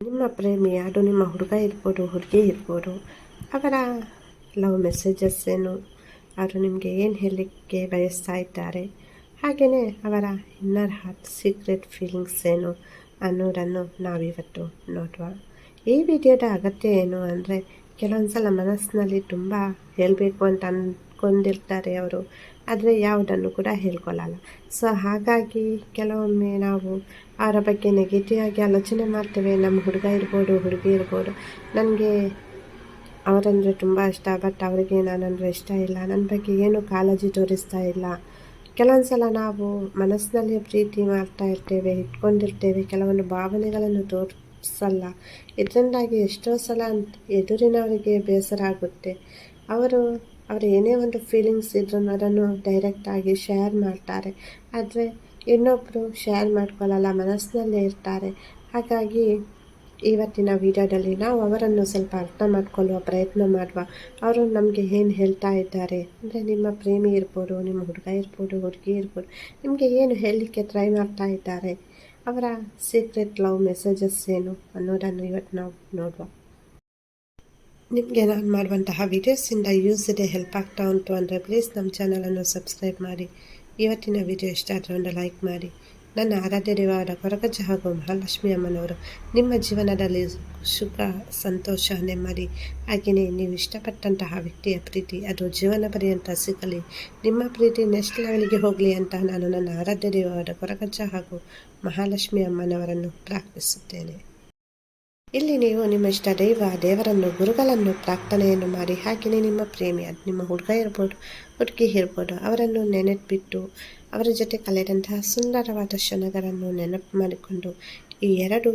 ನಿಮ್ಮ ಪ್ರೇಮಿ ಯಾರು ನಿಮ್ಮ ಹುಡುಗ ಇರ್ಬೋದು ಹುಡುಗಿ ಇರ್ಬೋದು ಅವರ ಲವ್ ಮೆಸೇಜಸ್ ಏನು ಅವರು ನಿಮಗೆ ಏನು ಹೇಳಲಿಕ್ಕೆ ಬಯಸ್ತಾ ಇದ್ದಾರೆ ಹಾಗೆಯೇ ಅವರ ಇನ್ನರ್ ಹಾರ್ಟ್ ಸೀಕ್ರೆಟ್ ಫೀಲಿಂಗ್ಸ್ ಏನು ಅನ್ನೋದನ್ನು ನಾವಿವತ್ತು ನೋಡುವ ಈ ವಿಡಿಯೋದ ಅಗತ್ಯ ಏನು ಅಂದರೆ ಕೆಲವೊಂದು ಸಲ ಮನಸ್ಸಿನಲ್ಲಿ ತುಂಬ ಹೇಳಬೇಕು ಅಂತ ಅಂದ್ಕೊಂಡಿರ್ತಾರೆ ಅವರು ಆದರೆ ಯಾವುದನ್ನು ಕೂಡ ಹೇಳ್ಕೊಳ್ಳಲ್ಲ ಸೊ ಹಾಗಾಗಿ ಕೆಲವೊಮ್ಮೆ ನಾವು ಅವರ ಬಗ್ಗೆ ನೆಗೆಟಿವ್ ಆಗಿ ಆಲೋಚನೆ ಮಾಡ್ತೇವೆ. ನಮ್ಮ ಹುಡುಗ ಇರ್ಬೋದು, ಹುಡುಗಿ ಇರ್ಬೋದು. ನನಗೆ ಅವರಂದರೆ ತುಂಬ ಇಷ್ಟ ಬಟ್ ಅವರಿಗೆ ನಾನಂದರೆ ಇಷ್ಟ ಇಲ್ಲ. ನನ್ನ ಬಗ್ಗೆ ಏನು ಕಾಳಜಿ ತೋರಿಸ್ತಾ ಇಲ್ಲ. ಕೆಲವೊಂದು ಸಲ ನಾವು ಮನಸ್ಸಿನಲ್ಲಿ ಪ್ರೀತಿ ಮಾಡ್ತಾ ಇರ್ತೇವೆ, ಇಟ್ಕೊಂಡಿರ್ತೇವೆ. ಕೆಲವೊಂದು ಭಾವನೆಗಳನ್ನು ತೋರಿಸಲ್ಲ. ಇದರಿಂದಾಗಿ ಎಷ್ಟೋ ಸಲ ಎದುರಿನವರಿಗೆ ಬೇಸರ ಆಗುತ್ತೆ. ಅವರು ಅವರು ಏನೇ ಒಂದು ಫೀಲಿಂಗ್ಸ್ ಇದ್ರೂ ಅದನ್ನು ಡೈರೆಕ್ಟಾಗಿ ಶೇರ್ ಮಾಡ್ತಾರೆ. ಆದರೆ ಇನ್ನೊಬ್ಬರು ಶೇರ್ ಮಾಡ್ಕೊಳ್ಳಲ್ಲ, ಮನಸ್ಸಿನಲ್ಲೇ ಇರ್ತಾರೆ. ಹಾಗಾಗಿ ಇವತ್ತಿನ ವಿಡಿಯೋದಲ್ಲಿ ನಾವು ಅವರನ್ನು ಸ್ವಲ್ಪ ಅರ್ಥ ಮಾಡ್ಕೊಳ್ಳುವ ಪ್ರಯತ್ನ ಮಾಡುವ. ಅವರು ನಮಗೆ ಏನು ಹೇಳ್ತಾ ಇದ್ದಾರೆ? ಅಂದರೆ ನಿಮ್ಮ ಪ್ರೇಮಿ ಇರ್ಬೋದು, ನಿಮ್ಮ ಹುಡುಗ ಇರ್ಬೋದು, ಹುಡುಗಿ ಇರ್ಬೋದು, ನಿಮಗೆ ಏನು ಹೇಳಲಿಕ್ಕೆ ಟ್ರೈ ಮಾಡ್ತಾ ಇದ್ದಾರೆ? ಅವರ ಸೀಕ್ರೆಟ್ ಲವ್ ಮೆಸೇಜಸ್ ಏನು ಅನ್ನೋದನ್ನು ಇವತ್ತು ನಾವು ನೋಡುವ. ನಿಮಗೆ ನಾನು ಮಾಡುವಂತಹ ವೀಡಿಯೋಸಿಂದ ಯೂಸ್ ಇದೆ ಹೆಲ್ಪ್ ಆಗ್ತಾ ಉಂಟು ಅಂದರೆ ಪ್ಲೀಸ್ ನಮ್ಮ ಚಾನಲನ್ನು ಸಬ್ಸ್ಕ್ರೈಬ್ ಮಾಡಿ. ಇವತ್ತಿನ ವಿಡಿಯೋ ಇಷ್ಟ ಆದರೆ ಒಂದು ಲೈಕ್ ಮಾಡಿ. ನನ್ನ ಆರಾಧ್ಯ ದೇವಾದ ಕೊರಗಜ್ಜ ಹಾಗೂ ಮಹಾಲಕ್ಷ್ಮಿ ಅಮ್ಮನವರು ನಿಮ್ಮ ಜೀವನದಲ್ಲಿ ಸುಖ, ಸಂತೋಷ, ನೆಮ್ಮದಿ, ಹಾಗೆಯೇ ನೀವು ಇಷ್ಟಪಟ್ಟಂತಹ ವ್ಯಕ್ತಿಯ ಪ್ರೀತಿ, ಅದು ಜೀವನ ಪರ್ಯಂತ ಸಿಗಲಿ, ನಿಮ್ಮ ಪ್ರೀತಿ ನೆಕ್ಸ್ಟ್ ಲೆವೆಲ್ಗೆ ಹೋಗಲಿ ಅಂತ ನಾನು ನನ್ನ ಆರಾಧ್ಯ ದೇವಾದ ಕೊರಗಜ್ಜ ಹಾಗೂ ಮಹಾಲಕ್ಷ್ಮಿ ಅಮ್ಮನವರನ್ನು ಪ್ರಾರ್ಥಿಸುತ್ತೇನೆ. ಇಲ್ಲಿ ನೀವು ನಿಮ್ಮ ಇಷ್ಟ ದೈವ, ದೇವರನ್ನು, ಗುರುಗಳನ್ನು, ಪ್ರಾರ್ಥನೆಯನ್ನು ಮಾಡಿ ಹಾಗೆಯೇ ನಿಮ್ಮ ಪ್ರೇಮಿ ಅದು ನಿಮ್ಮ ಹುಡುಗ ಇರ್ಬೋದು, ಹುಡುಗಿ ಇರ್ಬೋದು, ಅವರನ್ನು ನೆನಪಿಟ್ಟು, ಅವರ ಜೊತೆ ಕಳೆದಂತಹ ಸುಂದರವಾದ ಕ್ಷಣಗಳನ್ನು ನೆನಪು ಮಾಡಿಕೊಂಡು ಈ ಎರಡು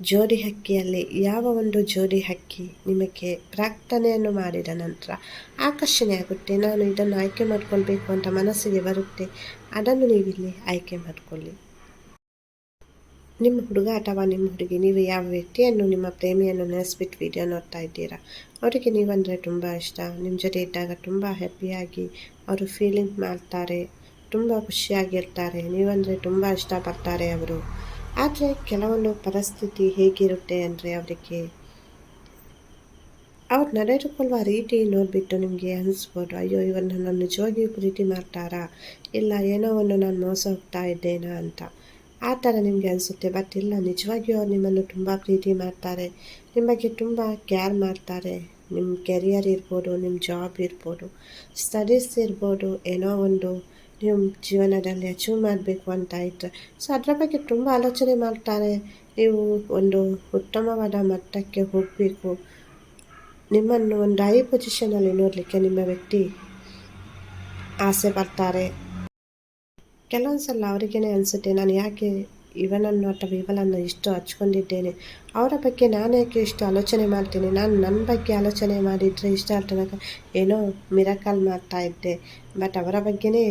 ಜೋಡಿ ಹಕ್ಕಿಯಲ್ಲಿ ಯಾವ ಒಂದು ಜೋಡಿ ಹಕ್ಕಿ ನಿಮಗೆ ಪ್ರಾರ್ಥನೆಯನ್ನು ಮಾಡಿದ ನಂತರ ಆಕರ್ಷಣೆ ಆಗುತ್ತೆ. ನಾನು ಇದನ್ನು ಆಯ್ಕೆ ಮಾಡಿಕೊಳ್ಬೇಕು ಅಂತ ಮನಸ್ಸಿಗೆ ಬರುತ್ತೆ. ಅದನ್ನು ನೀವಿಲ್ಲಿ ಆಯ್ಕೆ ಮಾಡಿಕೊಳ್ಳಿ. ನಿಮ್ಮ ಹುಡುಗ ಅಥವಾ ನಿಮ್ಮ ಹುಡುಗಿ, ನೀವು ಯಾವ ವ್ಯಕ್ತಿಯನ್ನು ನಿಮ್ಮ ಪ್ರೇಮಿಯನ್ನು ನೆನೆಸ್ಬಿಟ್ಟು ವಿಡಿಯೋ ನೋಡ್ತಾ ಇದ್ದೀರಾ? ಅವರಿಗೆ ನೀವಂದರೆ ತುಂಬ ಇಷ್ಟ. ನಿಮ್ಮ ಜೊತೆ ಇದ್ದಾಗ ತುಂಬ ಹ್ಯಾಪಿಯಾಗಿ ಅವರು ಫೀಲಿಂಗ್ ಮಾಡ್ತಾರೆ, ತುಂಬ ಖುಷಿಯಾಗಿರ್ತಾರೆ. ನೀವಂದರೆ ತುಂಬ ಇಷ್ಟಪಡ್ತಾರೆ ಅವರು. ಆದರೆ ಕೆಲವೊಂದು ಪರಿಸ್ಥಿತಿ ಹೇಗಿರುತ್ತೆ ಅಂದರೆ ಅವರಿಗೆ ಅವ್ರು ನಡೆದುಕೊಳ್ಳುವ ರೀತಿ ನೋಡಿಬಿಟ್ಟು ನಿಮಗೆ ಅನಿಸ್ಬೋದು, ಅಯ್ಯೋ ಇವನ್ನ ನಾನು ನಿಜವಾಗಿಯೂ ಪ್ರೀತಿ ಮಾಡ್ತಾರಾ? ಇಲ್ಲ, ಏನೋ ಒಂದು ನಾನು ಮೋಸ ಹೋಗ್ತಾ ಇದ್ದೇನಾ? ಅಂತ. ಆ ಥರ ನಿಮಗೆ ಅನಿಸುತ್ತೆ ಬಟ್ ಇಲ್ಲ, ನಿಜವಾಗಿಯೂ ಅವ್ರು ನಿಮ್ಮನ್ನು ತುಂಬ ಪ್ರೀತಿ ಮಾಡ್ತಾರೆ. ನಿಮ್ಮ ಬಗ್ಗೆ ತುಂಬ ಕೇರ್ ಮಾಡ್ತಾರೆ. ನಿಮ್ಮ ಕೆರಿಯರ್ ಇರ್ಬೋದು, ನಿಮ್ಮ ಜಾಬ್ ಇರ್ಬೋದು ಸ್ಟಡೀಸ್ ಇರ್ಬೋದು, ಏನೋ ಒಂದು ನಿಮ್ಮ ಜೀವನದಲ್ಲಿ ಅಚೀವ್ ಮಾಡಬೇಕು ಅಂತ ಇದ್ದರೆ ಸೊ ಅದರ ಬಗ್ಗೆ ತುಂಬ ಆಲೋಚನೆ ಮಾಡ್ತಾರೆ. ನೀವು ಒಂದು ಉತ್ತಮವಾದ ಮಟ್ಟಕ್ಕೆ ಹೋಗಬೇಕು. ನಿಮ್ಮನ್ನು ಒಂದು ಹೈ ಪೊಸಿಷನಲ್ಲಿ ನೋಡಲಿಕ್ಕೆ ನಿಮ್ಮ ವ್ಯಕ್ತಿ ಆಸೆ ಪಡ್ತಾರೆ. ಕೆಲವೊಂದು ಸಲ ಅವರಿಗೇ ಅನಿಸುತ್ತೆ, ನಾನು ಯಾಕೆ ಇವನನ್ನು ಅಥವಾ ಇವಳನ್ನು ಇಷ್ಟು ಹಚ್ಕೊಂಡಿದ್ದೇನೆ? ಅವರ ಬಗ್ಗೆ ನಾನು ಯಾಕೆ ಇಷ್ಟು ಆಲೋಚನೆ ಮಾಡ್ತೀನಿ? ನಾನು ನನ್ನ ಬಗ್ಗೆ ಆಲೋಚನೆ ಮಾಡಿದರೆ ಇಷ್ಟ ತನಕ ಏನೋ ಮಿರಕಲ್ ಮಾಡ್ತಾ ಇದ್ದೆ. ಬಟ್ ಅವರ ಬಗ್ಗೆನೇ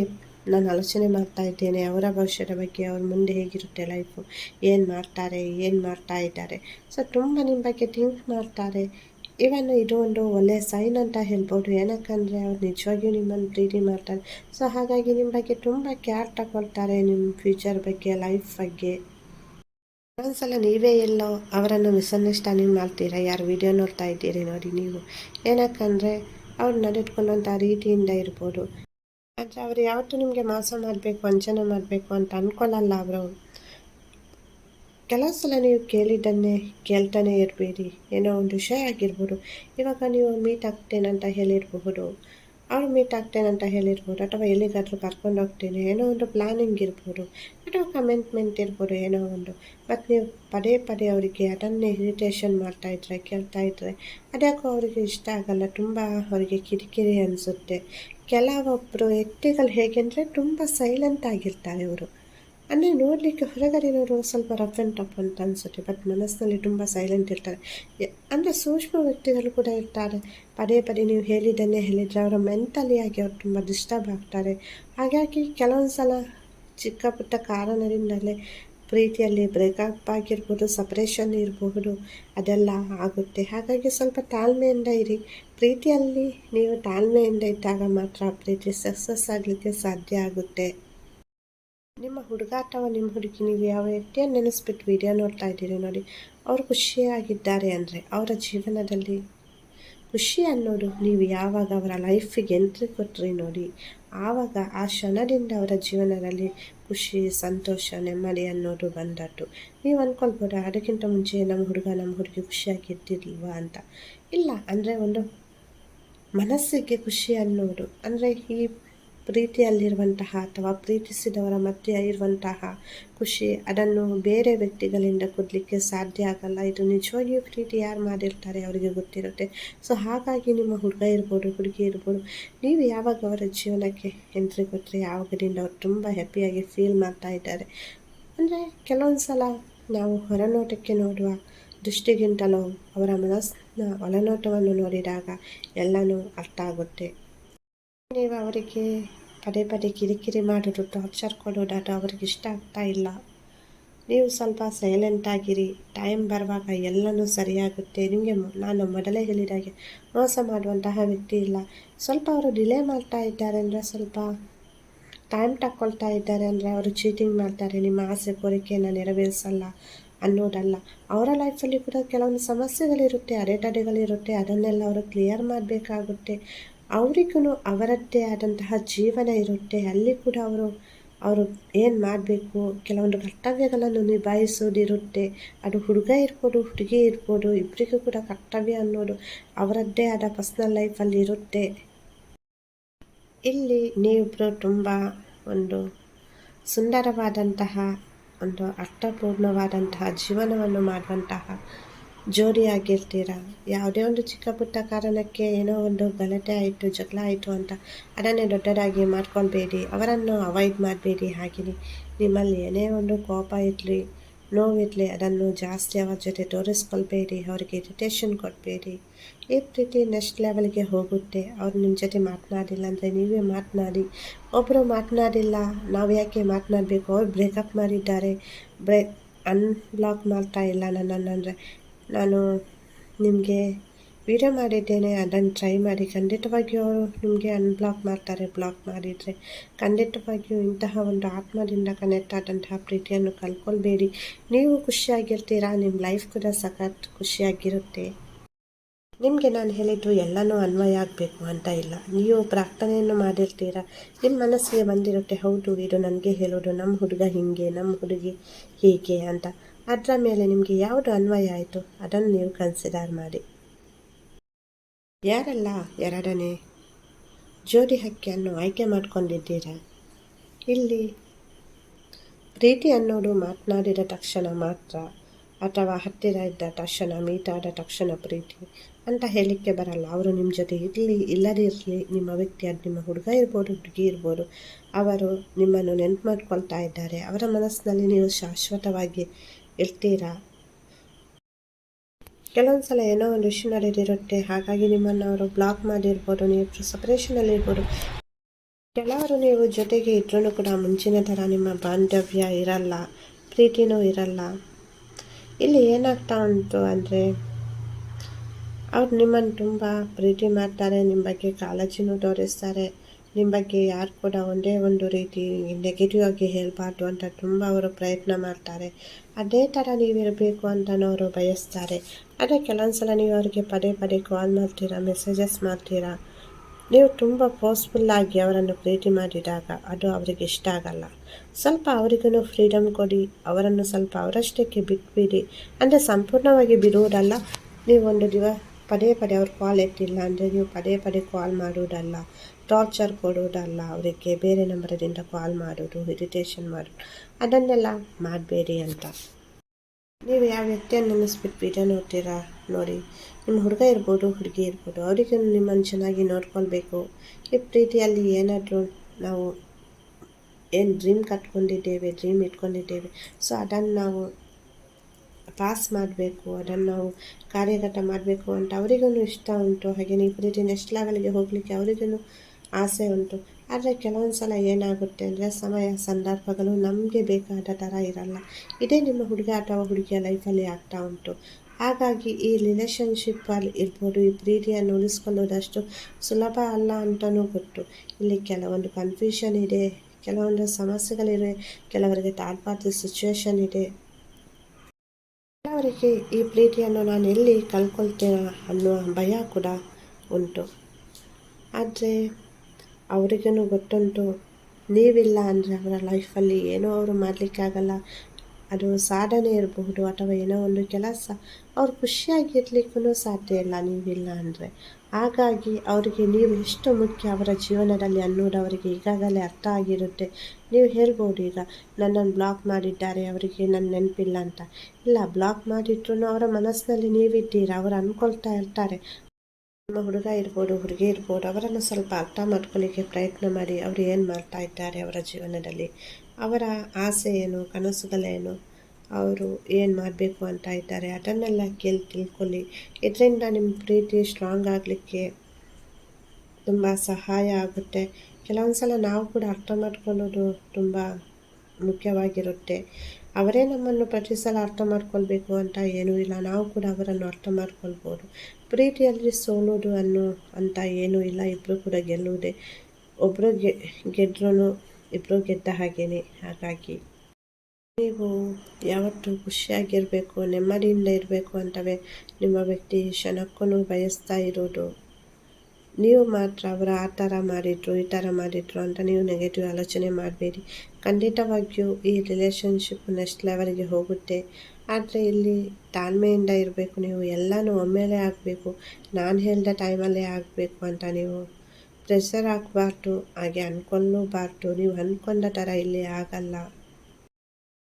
ನಾನು ಆಲೋಚನೆ ಮಾಡ್ತಾ ಇದ್ದೇನೆ. ಅವರ ಭವಿಷ್ಯದ ಬಗ್ಗೆ ಅವ್ರ ಮುಂದೆ ಹೇಗಿರುತ್ತೆ ಲೈಫು? ಏನು ಮಾಡ್ತಾರೆ? ಏನು ಮಾಡ್ತಾ ಇದ್ದಾರೆ? ಸೊ ತುಂಬ ನಿಮ್ಮ ಬಗ್ಗೆ ಥಿಂಕ್ ಮಾಡ್ತಾರೆ. ಇವನ್ ಇದು ಒಂದು ಒಳ್ಳೆ ಸೈನ್ ಅಂತ ಹೇಳ್ಬೋದು. ಏನಕ್ಕಂದರೆ ಅವ್ರು ನಿಜವಾಗಿಯೂ ನಿಮ್ಮನ್ನು ಪ್ರೀತಿ ಮಾಡ್ತಾರೆ. ಸೊ ಹಾಗಾಗಿ ನಿಮ್ಮ ಬಗ್ಗೆ ತುಂಬ ಕೇರ್ ತಗೊಳ್ತಾರೆ ನಿಮ್ಮ ಫ್ಯೂಚರ್ ಬಗ್ಗೆ ಲೈಫ್ ಬಗ್ಗೆ. ಒಂದ್ಸಲ ನೀವೇ ಎಲ್ಲೋ ಅವರನ್ನು ಮಿಸ್ಅಂಡರ್ಸ್ಟ್ಯಾಂಡಿಂಗ್ ಮಾಡ್ತೀರಾ? ಯಾರು ವಿಡಿಯೋ ನೋಡ್ತಾ ಇದ್ದೀರಿ ನೋಡಿ ನೀವು. ಏನಕ್ಕಂದರೆ ಅವ್ರು ನಡೆದುಕೊಂಡಂಥ ರೀತಿಯಿಂದ ಇರ್ಬೋದು. ಆದರೆ ಅವರು ಯಾವತ್ತೂ ನಿಮಗೆ ಮೋಸ ಮಾಡಬೇಕು ವಂಚನೆ ಮಾಡಬೇಕು ಅಂತ ಅಂದ್ಕೊಳ್ಳಲ್ಲ ಅವರು. ಕೆಲವು ಸಲ ನೀವು ಕೇಳಿದ್ದನ್ನೇ ಕೇಳ್ತಾನೆ ಇರಬೇಡಿ. ಏನೋ ಒಂದು ವಿಷಯ ಆಗಿರ್ಬೋದು. ಇವಾಗ ನೀವು ಮೀಟ್ ಆಗ್ತೇನೆ ಅಂತ ಹೇಳಿರಬಹುದು. ಅವ್ರು ಮೀಟ್ ಆಗ್ತೇನೆ ಅಂತ ಹೇಳಿರ್ಬೋದು. ಅಥವಾ ಎಲ್ಲಿಗಾದರೂ ಕರ್ಕೊಂಡು ಹೋಗ್ತೇನೆ. ಏನೋ ಒಂದು ಪ್ಲಾನಿಂಗ್ ಇರ್ಬೋದು. ಅಥವಾ ಕಮೆಂಟ್ಮೆಂಟ್ ಇರ್ಬೋದು. ಏನೋ ಒಂದು. ಮತ್ತು ನೀವು ಪದೇ ಪದೇ ಅವರಿಗೆ ಅದನ್ನೇ ಇರಿಟೇಷನ್ ಮಾಡ್ತಾ ಇದ್ರೆ, ಕೇಳ್ತಾ ಇದ್ರೆ, ಅದ್ಯಾಕೋ ಅವರಿಗೆ ಇಷ್ಟ ಆಗಲ್ಲ. ತುಂಬ ಅವರಿಗೆ ಕಿರಿಕಿರಿ ಅನಿಸುತ್ತೆ. ಕೆಲವೊಬ್ಬರು ವ್ಯಕ್ತಿಗಳು ಹೇಗೆಂದರೆ ತುಂಬ ಸೈಲೆಂಟ್ ಆಗಿರ್ತಾರೆ ಅವರು ಅಂದರೆ ನೋಡಲಿಕ್ಕೆ ಹೊರಗಡೆನವರು ಸ್ವಲ್ಪ ರಫ್ ಆ್ಯಂಡ್ ಟಫ್ ಅಂತ ಅನಿಸುತ್ತೆ ಬಟ್ ಮನಸ್ಸಿನಲ್ಲಿ ತುಂಬ ಸೈಲೆಂಟ್ ಇರ್ತಾರೆ. ಅಂದರೆ ಸೂಕ್ಷ್ಮ ವ್ಯಕ್ತಿಗಳು ಕೂಡ ಇರ್ತಾರೆ. ಪದೇ ಪದೇ ನೀವು ಹೇಳಿದ್ದನ್ನೇ ಹೇಳಿದರೆ ಅವರ ಆಗಿ ಅವರು ತುಂಬ ಡಿಸ್ಟರ್ಬ್ ಆಗ್ತಾರೆ. ಹಾಗಾಗಿ ಕೆಲವೊಂದು ಸಲ ಚಿಕ್ಕ ಪುಟ್ಟ ಕಾರಣದಿಂದಲೇ ಪ್ರೀತಿಯಲ್ಲಿ ಬ್ರೇಕಪ್ ಆಗಿರ್ಬೋದು ಸಪ್ರೇಷನ್ ಇರಬಹುದು ಅದೆಲ್ಲ ಆಗುತ್ತೆ. ಹಾಗಾಗಿ ಸ್ವಲ್ಪ ತಾಳ್ಮೆಯಿಂದ ಇರಿ. ಪ್ರೀತಿಯಲ್ಲಿ ನೀವು ತಾಳ್ಮೆಯಿಂದ ಇದ್ದಾಗ ಮಾತ್ರ ಪ್ರೀತಿ ಸಕ್ಸಸ್ ಆಗಲಿಕ್ಕೆ ಸಾಧ್ಯ ಆಗುತ್ತೆ. ನಿಮ್ಮ ಹುಡುಗ ಅಥವಾ ನಿಮ್ಮ ಹುಡುಗಿ ನೀವು ಯಾವ ವ್ಯಕ್ತಿಯನ್ನು ನೆನೆಸ್ಬಿಟ್ಟು ವಿಡಿಯೋ ನೋಡ್ತಾ ಇದ್ದೀರಿ ನೋಡಿ. ಅವರು ಖುಷಿಯಾಗಿದ್ದಾರೆ ಅಂದರೆ ಅವರ ಜೀವನದಲ್ಲಿ ಖುಷಿ ಅನ್ನೋದು ನೀವು ಯಾವಾಗ ಅವರ ಲೈಫಿಗೆ ಎಂಟ್ರಿ ಕೊಟ್ರಿ ನೋಡಿ, ಆವಾಗ ಆ ಕ್ಷಣದಿಂದ ಅವರ ಜೀವನದಲ್ಲಿ ಖುಷಿ, ಸಂತೋಷ, ನೆಮ್ಮದಿ ಅನ್ನೋದು ಬಂದದ್ದು. ನೀವು ಅಂದ್ಕೊಳ್ಬೋದು ಅದಕ್ಕಿಂತ ಮುಂಚೆ ನಮ್ಮ ಹುಡುಗ ನಮ್ಮ ಹುಡುಗಿ ಖುಷಿಯಾಗಿದ್ದಿಲ್ವಾ ಅಂತ. ಇಲ್ಲ ಅಂದರೆ ಒಂದು ಮನಸ್ಸಿಗೆ ಖುಷಿ ಅನ್ನೋದು ಅಂದರೆ ಈ ಪ್ರೀತಿಯಲ್ಲಿರುವಂತಹ ಅಥವಾ ಪ್ರೀತಿಸಿದವರ ಮಧ್ಯೆ ಇರುವಂತಹ ಖುಷಿ, ಅದನ್ನು ಬೇರೆ ವ್ಯಕ್ತಿಗಳಿಂದ ಕೊಡಲಿಕ್ಕೆ ಸಾಧ್ಯ ಆಗಲ್ಲ. ಇದು ನಿಜವಾಗಿಯೂ ಪ್ರೀತಿ ಯಾರು ಮಾಡಿರ್ತಾರೆ ಅವರಿಗೆ ಗೊತ್ತಿರುತ್ತೆ. ಸೊ ಹಾಗಾಗಿ ನಿಮ್ಮ ಹುಡುಗ ಇರ್ಬೋದು, ಹುಡುಗಿ ಇರ್ಬೋದು, ನೀವು ಯಾವಾಗ ಅವರ ಜೀವನಕ್ಕೆ ಎಂಟ್ರಿ ಕೊಟ್ಟರೆ ಯಾವಾಗದಿಂದ ಅವ್ರು ತುಂಬ ಹ್ಯಾಪಿಯಾಗಿ ಫೀಲ್ ಮಾಡ್ತಾ ಇದ್ದಾರೆ. ಅಂದರೆ ಕೆಲವೊಂದು ಸಲ ನಾವು ಹೊರನೋಟಕ್ಕೆ ನೋಡುವ ದೃಷ್ಟಿಗಿಂತಲೂ ಅವರ ಮನಸ್ಸಿನ ಒಳನೋಟವನ್ನು ನೋಡಿದಾಗ ಎಲ್ಲನೂ ಅರ್ಥ ಆಗುತ್ತೆ. ನೀವು ಅವರಿಗೆ ಪದೇ ಪದೇ ಕಿರಿಕಿರಿ ಮಾಡೋದು ಟಾರ್ಚರ್ ಕೊಡೋದು ಅದು ಅವ್ರಿಗೆ ಇಷ್ಟ ಆಗ್ತಾ ಇಲ್ಲ. ನೀವು ಸ್ವಲ್ಪ ಸೈಲೆಂಟ್ ಆಗಿರಿ. ಟೈಮ್ ಬರುವಾಗ ಎಲ್ಲನೂ ಸರಿಯಾಗುತ್ತೆ. ನಿಮಗೆ ನಾನು ಮೊದಲೇ ಹೇಳಿದಾಗೆ ಮೋಸ ಮಾಡುವಂತಹ ವ್ಯಕ್ತಿ ಇಲ್ಲ. ಸ್ವಲ್ಪ ಅವರು ಡಿಲೇ ಮಾಡ್ತಾ ಇದ್ದಾರೆ ಅಂದರೆ ಸ್ವಲ್ಪ ಟೈಮ್ ತಕ್ಕೊಳ್ತಾ ಇದ್ದಾರೆ ಅಂದರೆ ಅವರು ಚೀಟಿಂಗ್ ಮಾಡ್ತಾರೆ. ನಿಮ್ಮ ಆಸೆ ಕೋರಿಕೆಯನ್ನು ನೆರವೇರಿಸಲ್ಲ ಅನ್ನೋದಲ್ಲ. ಅವರ ಲೈಫಲ್ಲಿ ಕೂಡ ಕೆಲವೊಂದು ಸಮಸ್ಯೆಗಳಿರುತ್ತೆ, ಅಡೆತಡೆಗಳಿರುತ್ತೆ. ಅದನ್ನೆಲ್ಲ ಅವರು ಕ್ಲಿಯರ್ ಮಾಡಬೇಕಾಗುತ್ತೆ. ಅವರಿಗೂ ಅವರದ್ದೇ ಆದಂತಹ ಜೀವನ ಇರುತ್ತೆ. ಅಲ್ಲಿ ಕೂಡ ಅವರು ಅವರು ಏನು ಮಾಡಬೇಕು? ಕೆಲವೊಂದು ಕರ್ತವ್ಯಗಳನ್ನು ನಿಭಾಯಿಸೋದಿರುತ್ತೆ ಅದು ಹುಡುಗ ಇರ್ಬೋದು, ಹುಡುಗಿ ಇರ್ಬೋದು ಇಬ್ಬರಿಗೂ ಕೂಡ ಕರ್ತವ್ಯ ಅನ್ನೋದು ಅವರದ್ದೇ ಆದ ಪರ್ಸ್ನಲ್ ಲೈಫಲ್ಲಿ ಇರುತ್ತೆ. ಇಲ್ಲಿ ನೀವಿಬ್ಬರು ತುಂಬ ಒಂದು ಸುಂದರವಾದಂತಹ, ಒಂದು ಅರ್ಥಪೂರ್ಣವಾದಂತಹ ಜೀವನವನ್ನು ಮಾಡುವಂತಹ ಜೋಡಿಯಾಗಿರ್ತೀರ? ಯಾವುದೇ ಒಂದು ಚಿಕ್ಕ ಪುಟ್ಟ ಕಾರಣಕ್ಕೆ ಏನೋ ಒಂದು ಗಲಾಟೆ ಆಯಿತು, ಜಗಳ ಆಯಿತು ಅಂತ ಅದನ್ನೇ ದೊಡ್ಡದಾಗಿ ಮಾಡ್ಕೊಳ್ಬೇಡಿ. ಅವರನ್ನು ಅವಾಯ್ಡ್ ಮಾಡಬೇಡಿ. ಹಾಗೆಯೇ ನಿಮ್ಮಲ್ಲಿ ಏನೇ ಒಂದು ಕೋಪ ಇರಲಿ, ನೋವಿರಲಿ, ಅದನ್ನು ಜಾಸ್ತಿ ಅವರ ಜೊತೆ ತೋರಿಸ್ಕೊಳ್ಬೇಡಿ. ಅವರಿಗೆ ಇರಿಟೇಷನ್ ಕೊಡಬೇಡಿ. ಈ ಪ್ರೀತಿ ನೆಕ್ಸ್ಟ್ ಲೆವೆಲ್ಗೆ ಹೋಗುತ್ತೆ. ಅವ್ರು ನಿಮ್ಮ ಜೊತೆ ಮಾತನಾಡಿಲ್ಲ ಅಂದರೆ ನೀವೇ ಮಾತನಾಡಿ. ಒಬ್ಬರು ಮಾತನಾಡಿಲ್ಲ, ನಾವು ಯಾಕೆ ಮಾತನಾಡಬೇಕು? ಅವ್ರು ಬ್ರೇಕಪ್ ಮಾಡಿದ್ದಾರೆ. ಬ್ರೇ ಅನ್ಬ್ಲಾಕ್ ಮಾಡ್ತಾ ಇಲ್ಲ ನನ್ನನ್ನು ಅಂದರೆ ನಾನು ನಿಮಗೆ ವಿಡಿಯೋ ಮಾಡಿದ್ದೇನೆ, ಅದನ್ನು ಟ್ರೈ ಮಾಡಿ. ಖಂಡಿತವಾಗಿಯೂ ಅವರು ನಿಮಗೆ ಅನ್ಬ್ಲಾಕ್ ಮಾಡ್ತಾರೆ. ಬ್ಲಾಕ್ ಮಾಡಿದರೆ ಖಂಡಿತವಾಗಿಯೂ ಇಂತಹ ಒಂದು ಆತ್ಮದಿಂದ ಕನೆಕ್ಟ್ ಆದಂತಹ ಪ್ರೀತಿಯನ್ನು ಕಲ್ಕೊಳ್ಬೇಡಿ ನೀವು ಖುಷಿಯಾಗಿರ್ತೀರಾ? ನಿಮ್ಮ ಲೈಫ್ ಕೂಡ ಸಖತ್ ಖುಷಿಯಾಗಿರುತ್ತೆ. ನಿಮಗೆ ನಾನು ಹೇಳಿದ್ದು ಎಲ್ಲನೂ ಅನ್ವಯ ಆಗಬೇಕು ಅಂತ ಇಲ್ಲ. ನೀವು ಪ್ರಾರ್ಥನೆಯನ್ನು ಮಾಡಿರ್ತೀರಾ? ನಿಮ್ಮ ಮನಸ್ಸಿಗೆ ಬಂದಿರುತ್ತೆ, ಹೌದು, ಇದು ನನಗೆ ಹೇಳೋದು. ನಮ್ಮ ಹುಡುಗ ಹೀಗೆ ನಮ್ಮ ಹುಡುಗಿ ಹೀಗೆ ಅಂತ. ಅದರ ಮೇಲೆ ನಿಮಗೆ ಯಾವುದು ಅನ್ವಯ ಆಯಿತು ಅದನ್ನು ನೀವು ಕನ್ಸಿಡರ್ ಮಾಡಿ. ಯಾರೆಲ್ಲ ಎರಡನೇ? ಜೋಡಿ ಹಕ್ಕಿಯನ್ನು ಆಯ್ಕೆ ಮಾಡಿಕೊಂಡಿದ್ದೀರಾ? ಇಲ್ಲಿ ಪ್ರೀತಿ ಅನ್ನೋದು ಮಾತನಾಡಿದ ತಕ್ಷಣ ಮಾತ್ರ ಅಥವಾ ಹತ್ತಿರ ಇದ್ದ ತಕ್ಷಣ ಮೀಟಾದ ತಕ್ಷಣ ಪ್ರೀತಿ ಅಂತ ಹೇಳಲಿಕ್ಕೆ ಬರಲ್ಲ. ಅವರು ನಿಮ್ಮ ಜೊತೆ ಇರಲಿ, ಇಲ್ಲದೇ ಇರಲಿ, ನಿಮ್ಮ ವ್ಯಕ್ತಿ ಅದು ನಿಮ್ಮ ಹುಡುಗ ಇರ್ಬೋದು, ಹುಡುಗಿ ಇರ್ಬೋದು, ಅವರು ನಿಮ್ಮನ್ನು ನೆನ್ಪು ಮಾಡ್ಕೊಳ್ತಾ ಇದ್ದಾರೆ. ಅವರ ಮನಸ್ಸಿನಲ್ಲಿ ನೀವು ಶಾಶ್ವತವಾಗಿ ಇರ್ತೀರಾ ಕೆಲವೊಂದು ಸಲ ಏನೋ ಒಂದು ವಿಷಯ ನಡೆದಿರುತ್ತೆ. ಹಾಗಾಗಿ ನಿಮ್ಮನ್ನು ಅವರು ಬ್ಲಾಕ್ ಮಾಡಿರ್ಬೋದು, ನೀವು ಸಪ್ರೇಷನಲ್ಲಿ ಇರ್ಬೋದು. ಕೆಲವರು ನೀವು ಜೊತೆಗೆ ಇದ್ರೂ ಕೂಡ ಮುಂಚಿನ ಥರ ನಿಮ್ಮ ಬಾಂಧವ್ಯ ಇರಲ್ಲ, ಪ್ರೀತಿನೂ ಇರಲ್ಲ. ಇಲ್ಲಿ ಏನಾಗ್ತಾ ಉಂಟು ಅಂದರೆ, ಅವ್ರು ನಿಮ್ಮನ್ನು ತುಂಬ ಪ್ರೀತಿ ಮಾಡ್ತಾರೆ, ನಿಮ್ಮ ಬಗ್ಗೆ ಕಾಳಜಿನೂ ತೋರಿಸ್ತಾರೆ. ನಿಮ್ಮ ಬಗ್ಗೆ ಯಾರು ಕೂಡ ಒಂದೇ ಒಂದು ರೀತಿ ನೆಗೆಟಿವ್ ಆಗಿ ಹೇಳಬಾರ್ದು ಅಂತ ತುಂಬ ಅವರು ಪ್ರಯತ್ನ ಮಾಡ್ತಾರೆ. ಅದೇ ಥರ ನೀವಿರಬೇಕು ಅಂತಲೂ ಅವರು ಬಯಸ್ತಾರೆ. ಆದರೆ ಕೆಲವೊಂದು ಸಲ ನೀವು ಅವರಿಗೆ ಪದೇ ಪದೇ ಕಾಲ್ ಮಾಡ್ತೀರಾ, ಮೆಸೇಜಸ್ ಮಾಡ್ತೀರಾ, ನೀವು ತುಂಬ ಫೋರ್ಸ್ಫುಲ್ಲಾಗಿ ಅವರನ್ನು ಪ್ರೀತಿ ಮಾಡಿದಾಗ ಅದು ಅವರಿಗೆ ಇಷ್ಟ ಆಗಲ್ಲ. ಸ್ವಲ್ಪ ಅವರಿಗೂ ಫ್ರೀಡಮ್ ಕೊಡಿ, ಅವರನ್ನು ಸ್ವಲ್ಪ ಅವರಷ್ಟಕ್ಕೆ ಬಿಟ್ಬಿಡಿ. ಅಂದರೆ ಸಂಪೂರ್ಣವಾಗಿ ಬಿಡುವುದಲ್ಲ, ನೀವು ಒಂದು ದಿವ ಪದೇ ಪದೇ ಅವ್ರು ಕಾಲ್ ಎತ್ತಿಲ್ಲ ಅಂದರೆ ನೀವು ಪದೇ ಪದೇ ಕಾಲ್ ಮಾಡುವುದಲ್ಲ. ಟಾರ್ಚರ್ ಕೊಡೋದಲ್ಲ, ಅವರಿಗೆ ಬೇರೆ ನಂಬರದಿಂದ ಕಾಲ್ ಮಾಡೋದು ಇರಿಟೇಷನ್ ಮಾಡೋದು, ಅದನ್ನೆಲ್ಲ ಮಾಡಬೇಡಿ ಅಂತ. ನೀವು ಯಾವ ವ್ಯಕ್ತಿಯನ್ನು ನೆನೆಸ್ಬಿಟ್ಟು ವಿಡಿಯೋ ನೋಡ್ತೀರಾ ನೋಡಿ. ನಿಮ್ಮ ಹುಡುಗ ಇರ್ಬೋದು, ಹುಡುಗಿ ಇರ್ಬೋದು ಅವರಿಗೆ ನಿಮ್ಮನ್ನು ಚೆನ್ನಾಗಿ ನೋಡ್ಕೊಳ್ಬೇಕು. ಈ ಪ್ರೀತಿಯಲ್ಲಿ ಏನಾದರೂ ನಾವು ಏನು ಡ್ರೀಮ್ ಕಟ್ಕೊಂಡಿದ್ದೇವೆ ಡ್ರೀಮ್ ಇಟ್ಕೊಂಡಿದ್ದೇವೆ ಸೊ ಅದನ್ನು ನಾವು ಪಾಸ್ ಮಾಡಬೇಕು, ಅದನ್ನು ನಾವು ಕಾರ್ಯಗತ ಮಾಡಬೇಕು ಅಂತ ಅವರಿಗೂ ಇಷ್ಟ ಉಂಟು. ಹಾಗೆ ನೀವು ಪ್ರೀತಿ ನೆಕ್ಸ್ಟ್ ಲೆವೆಲ್ಗೆ ಹೋಗಲಿಕ್ಕೆ ಅವರಿಗೂ ಆಸೆ ಉಂಟು. ಆದರೆ ಕೆಲವೊಂದು ಸಲ ಏನಾಗುತ್ತೆ ಅಂದರೆ ಸಮಯ, ಸಂದರ್ಭಗಳು ನಮಗೆ ಬೇಕಾದ ಥರ ಇರಲ್ಲ. ಇದೇ ನಿಮ್ಮ ಹುಡುಗ ಅಥವಾ ಹುಡುಗಿಯ ಲೈಫಲ್ಲಿ ಆಗ್ತಾ ಉಂಟು. ಹಾಗಾಗಿ ಈ ರಿಲೇಷನ್ಶಿಪ್ಪಲ್ಲಿ ಇರ್ಬೋದು, ಈ ಪ್ರೀತಿಯನ್ನು ಉಳಿಸ್ಕೊಳ್ಳೋದಷ್ಟು ಸುಲಭ ಅಲ್ಲ ಅಂತಲೂ ಗೊತ್ತು. ಇಲ್ಲಿ ಕೆಲವೊಂದು ಕನ್ಫ್ಯೂಷನ್ ಇದೆ, ಕೆಲವೊಂದು ಸಮಸ್ಯೆಗಳಿವೆ, ಕೆಲವರಿಗೆ ತಾಳ್ಪಾತ್ರ ಸಿಚುವೇಶನ್ ಇದೆ. ಕೆಲವರಿಗೆ ಈ ಪ್ರೀತಿಯನ್ನು ನಾನು ಎಲ್ಲಿ ಕಳ್ಕೊಳ್ತೇನೆ ಅನ್ನುವ ಭಯ ಕೂಡ ಉಂಟು. ಆದರೆ ಅವರಿಗೂ ಗೊತ್ತುಂಟು. ನೀವಿಲ್ಲ ಅಂದರೆ ಅವರ ಲೈಫಲ್ಲಿ ಏನೋ ಅವರು ಮಾಡಲಿಕ್ಕಾಗಲ್ಲ. ಅದು ಸಾಧನೆ ಇರಬಹುದು ಅಥವಾ ಏನೋ ಒಂದು ಕೆಲಸ. ಅವ್ರು ಖುಷಿಯಾಗಿರ್ಲಿಕ್ಕೂ ಸಾಧ್ಯ ಇಲ್ಲ ನೀವಿಲ್ಲ ಅಂದರೆ. ಹಾಗಾಗಿ ಅವರಿಗೆ ನೀವು ಎಷ್ಟು ಮುಖ್ಯ ಅವರ ಜೀವನದಲ್ಲಿ ಅನ್ನೋದು ಅವರಿಗೆ ಈಗಾಗಲೇ ಅರ್ಥ ಆಗಿರುತ್ತೆ. ನೀವು ಹೇಳ್ಬೋದು ಈಗ, ನನ್ನನ್ನು ಬ್ಲಾಕ್ ಮಾಡಿದ್ದಾರೆ, ಅವರಿಗೆ ನನ್ನ ನೆನಪಿಲ್ಲ ಅಂತ. ಇಲ್ಲ ಬ್ಲಾಕ್ ಮಾಡಿಟ್ರು ಅವರ ಮನಸ್ಸಿನಲ್ಲಿ ನೀವಿದ್ದೀರಾ? ಅವರು ಅಂದ್ಕೊಳ್ತಾ ಇರ್ತಾರೆ. ನಿಮ್ಮ ಹುಡುಗ ಇರ್ಬೋದು, ಹುಡುಗಿ ಇರ್ಬೋದು, ಅವರನ್ನು ಸ್ವಲ್ಪ ಅರ್ಥ ಮಾಡ್ಕೊಳ್ಳಿಕ್ಕೆ ಪ್ರಯತ್ನ ಮಾಡಿ ಅವರು ಏನು ಮಾಡ್ತಾ ಇದ್ದಾರೆ ಅವರ ಜೀವನದಲ್ಲಿ. ಅವರ ಆಸೆ ಏನು ಕನಸುಗಳೇನು ಅವರು ಏನು ಮಾಡಬೇಕು ಅಂತ ಇದ್ದಾರೆ, ಅದನ್ನೆಲ್ಲ ಕೇಳಿ, ತಿಳ್ಕೊಳ್ಳಿ. ಇದರಿಂದ ನಿಮ್ಮ ಪ್ರೀತಿ ಸ್ಟ್ರಾಂಗ್ ಆಗಲಿಕ್ಕೆ ತುಂಬ ಸಹಾಯ ಆಗುತ್ತೆ. ಕೆಲವೊಂದು ಸಲ ನಾವು ಕೂಡ ಅರ್ಥ ಮಾಡ್ಕೊಳ್ಳೋದು ತುಂಬ ಮುಖ್ಯವಾಗಿರುತ್ತೆ. ಅವರೇ ನಮ್ಮನ್ನು ಪ್ರತಿ ಸಲ ಅರ್ಥ ಮಾಡ್ಕೊಳ್ಬೇಕು ಅಂತ ಏನೂ ಇಲ್ಲ. ನಾವು ಕೂಡ ಅವರನ್ನು ಅರ್ಥ ಮಾಡ್ಕೊಳ್ಬೋದು. ಪ್ರೀತಿಯಲ್ಲಿ ಸೋಲೋದು ಅನ್ನೋ ಅಂತ ಏನೂ ಇಲ್ಲ. ಇಬ್ಬರು ಕೂಡ ಗೆಲ್ಲುವುದೇ ಒಬ್ಬರು ಗೆ ಗೆದ್ರೂ ಇಬ್ಬರು ಗೆದ್ದ ಹಾಗೇನೆ. ಹಾಗಾಗಿ ನೀವು ಯಾವತ್ತೂ ಖುಷಿಯಾಗಿರಬೇಕು, ನೆಮ್ಮದಿಯಿಂದ ಇರಬೇಕು ಅಂತವೇ ನಿಮ್ಮ ವ್ಯಕ್ತಿ ಕ್ಷಣಕ್ಕೂ ಬಯಸ್ತಾ ಇರೋದು. ನೀವು ಮಾತ್ರ ಅವರು ಆ ಥರ ಮಾಡಿದರು, ಈ ಥರ ಮಾಡಿದರು ಅಂತ ನೀವು ನೆಗೆಟಿವ್ ಆಲೋಚನೆ ಮಾಡಬೇಡಿ. ಖಂಡಿತವಾಗಿಯೂ ಈ ರಿಲೇಷನ್ಶಿಪ್ ನೆಕ್ಸ್ಟ್ ಲೆವೆಲ್ಗೆ ಹೋಗುತ್ತೆ. ಆದರೆ ಇಲ್ಲಿ ತಾಳ್ಮೆಯಿಂದ ಇರಬೇಕು ನೀವು, ಎಲ್ಲನೂ ಒಮ್ಮೆಲೆ ಆಗಬೇಕು, ನಾನು ಹೇಳಿದ ಟೈಮಲ್ಲೇ ಆಗಬೇಕು ಅಂತ ನೀವು ಪ್ರೆಷರ್ ಹಾಕಬಾರ್ದು, ಹಾಗೆ ಅಂದ್ಕೊಳ್ಳೂಬಾರ್ದು ನೀವು ಅಂದ್ಕೊಂಡ ಥರ ಇಲ್ಲಿ ಆಗಲ್ಲ.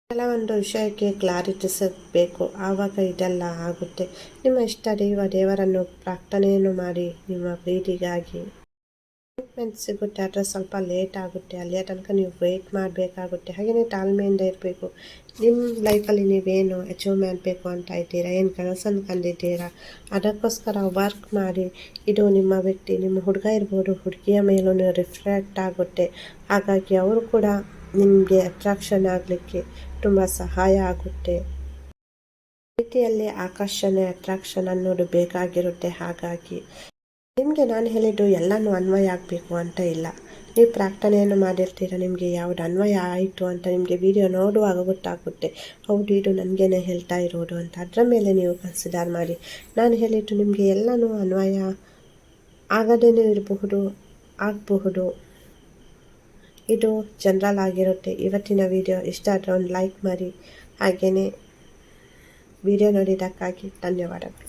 ಕೆಲವೊಂದು ವಿಷಯಕ್ಕೆ ಕ್ಲಾರಿಟಿ ಸಿಗಬೇಕು ಆವಾಗ ಇದೆಲ್ಲ ಆಗುತ್ತೆ. ನಿಮ್ಮ ಇಷ್ಟ ದೈವ, ದೇವರನ್ನು ಪ್ರಾರ್ಥನೆಯನ್ನು ಮಾಡಿ ನಿಮ್ಮ ಪ್ರೀತಿಗಾಗಿ. ಅಪಾಯಿಂಟ್ಮೆಂಟ್ ಸಿಗುತ್ತೆ, ಆದರೆ ಸ್ವಲ್ಪ ಲೇಟ್ ಆಗುತ್ತೆ. ಅಲ್ಲಿಯ ತನಕ ನೀವು ವೆಯ್ಟ್ ಮಾಡಬೇಕಾಗುತ್ತೆ. ಹಾಗೆಯೇ ತಾಳ್ಮೆಯಿಂದ ಇರಬೇಕು. ನಿಮ್ಮ ಲೈಫಲ್ಲಿ ನೀವೇನು ಅಚೀವ್ ಮಾಡಬೇಕು ಅಂತ ಇದ್ದೀರಾ? ಏನು ಕನಸನ್ನು ಕಂಡಿದ್ದೀರಾ ಅದಕ್ಕೋಸ್ಕರ ವರ್ಕ್ ಮಾಡಿ. ಇದು ನಿಮ್ಮ ವ್ಯಕ್ತಿ, ನಿಮ್ಮ ಹುಡುಗ ಇರ್ಬೋದು, ಹುಡುಗಿಯ ಮೇಲೂ ರಿಫ್ಲೆಕ್ಟ್ ಆಗುತ್ತೆ. ಹಾಗಾಗಿ ಅವರು ಕೂಡ ನಿಮಗೆ ಅಟ್ರಾಕ್ಷನ್ ಆಗಲಿಕ್ಕೆ ತುಂಬ ಸಹಾಯ ಆಗುತ್ತೆ. ರೀತಿಯಲ್ಲಿ ಆಕರ್ಷಣೆ ಅಟ್ರಾಕ್ಷನ್ ಅನ್ನೋದು ಬೇಕಾಗಿರುತ್ತೆ. ಹಾಗಾಗಿ ನಿಮಗೆ ನಾನು ಹೇಳಿದ್ದು ಎಲ್ಲನೂ ಅನ್ವಯ ಆಗಬೇಕು ಅಂತ ಇಲ್ಲ. ನೀವು ಪ್ರಾರ್ಥನೆಯನ್ನು ಮಾಡಿರ್ತೀರ, ನಿಮಗೆ ಯಾವುದು ಅನ್ವಯ ಆಯಿತು ಅಂತ ನಿಮಗೆ ವಿಡಿಯೋ ನೋಡುವಾಗ ಗೊತ್ತಾಗುತ್ತೆ. ಹೌದು, ಇದು ನನಗೇನೆ ಹೇಳ್ತಾ ಇರೋದು ಅಂತ. ಅದರ ಮೇಲೆ ನೀವು ಕನ್ಸಿಡರ್ ಮಾಡಿ. ನಾನು ಹೇಳಿದ್ದು ನಿಮಗೆ ಎಲ್ಲನೂ ಅನ್ವಯ ಆಗದೇ ಇರಬಹುದು, ಆಗಬಹುದು. ಇದು ಜನರಲ್ ಆಗಿರುತ್ತೆ. ಇವತ್ತಿನ ವಿಡಿಯೋ ಇಷ್ಟ ಆದರೆ ಒಂದು ಲೈಕ್ ಮಾಡಿ. ಹಾಗೆಯೇ ವಿಡಿಯೋ ನೋಡಿದ್ದಕ್ಕಾಗಿ ಧನ್ಯವಾದಗಳು.